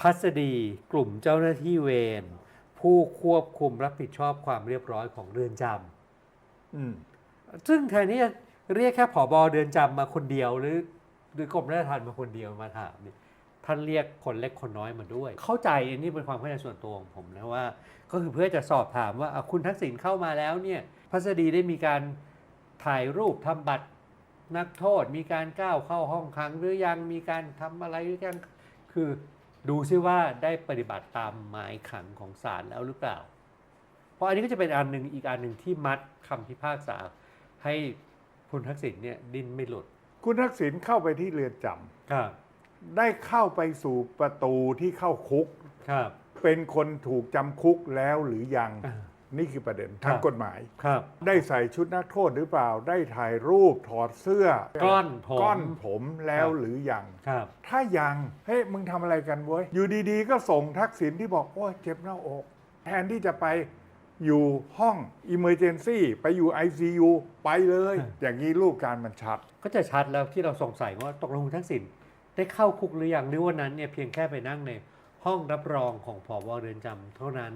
พัสดีกลุ่มเจ้าหน้าที่เวรผู้ควบคุมรับผิดชอบความเรียบร้อยของเรือนจอืมำซึ่งแทนที่จะเรียกแค่ผอบอเรือนจำมาคนเดียวหรือหรือกรมราชทัณฑ์มาคนเดียวมาถามเนี่ยท่านเรียกคนเล็กคนน้อยมาด้วย เข้าใจอันนี้เป็นความเข้าใจส่วนตัวของผมนะว่า ก็คือเพื่อจะสอบถามว่าอะคุณทักษิณเข้ามาแล้วเนี่ยพัสดีได้มีการถ่ายรูปทำบัตรนักโทษ มีการก้าวเข้าห้องขังหรือยังมีการทำอะไรหรือยังคือ ดูซิว่าได้ปฏิบัติตามหมายขังของศาลแล้วหรือเปล่า เพราะอันนี้ก็จะเป็นอันหนึ่งอีกอันหนึ่งที่มัดคำพิพากษา ให้คุณทักษิณเนี่ยดิ้นไม่หลุด คุณทักษิณเข้าไปที่เรือนจำครับ ได้เข้าไปสู่ประตูที่เข้าคุกครับ เป็นคนถูกจำคุกแล้วหรือยังอ่า นี่คือประเด็นทางครับกฎหมาย ครับ ได้ใส่ชุดนักโทษหรือเปล่า ได้ถ่ายรูปถอดเสื้อกล้อนผมก้อนผมแล้วครับหรือยัง ครับ ถ้ายัง เฮ้ยมึงทำอะไรกันเว้ย อยู่ดีๆ ก็ส่งทักษิณที่บอก โอ้ยเจ็บหน้าอก แทนที่จะไปอยู่ห้อง Emergency ไปอยู่ ICU ไปเลย อย่างนี้รูปการมันชัด ก็จะชัดแล้วที่เราสงสัยว่าตกลงคุณทักษิณได้เข้าคุกหรือยังหรือวันนั้นเนี่ยเพียงแค่ไปนั่งในห้องรับรองของผอบเรือนจำเท่านั้น